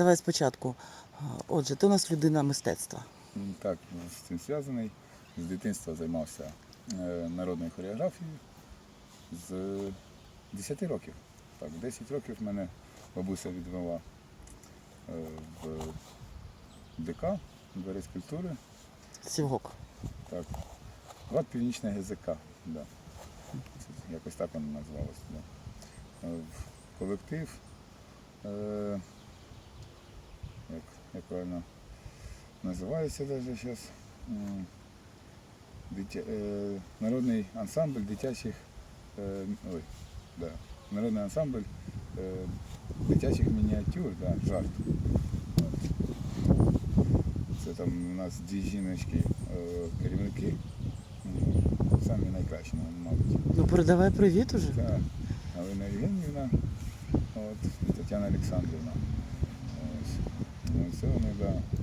давай спочатку. Отже, ти у нас людина мистецтва. Так, з цим зв'язаний. З дитинства займався е, народною хореографією з 10 років. Так, 10 років мене бабуся відвела е, в ДК, дворець культури. Сівгок. Так. Град Північна ГЗК. Да. Якось так воно називалося. Да. Е, Колектив. Як, правильно називається навіть зараз. Дитя, е, народний ансамбль дитячих. Е, ой, да, народний ансамбль е, дитячих мініатюр, да, жарт. Це там у нас дві жіночки, керівники, самі найкращі, мабуть. Ну передавай привіт уже. Так, Галина Євгенівна от, і Тетяна Олександрівна. Ось. Ну, це вони, да.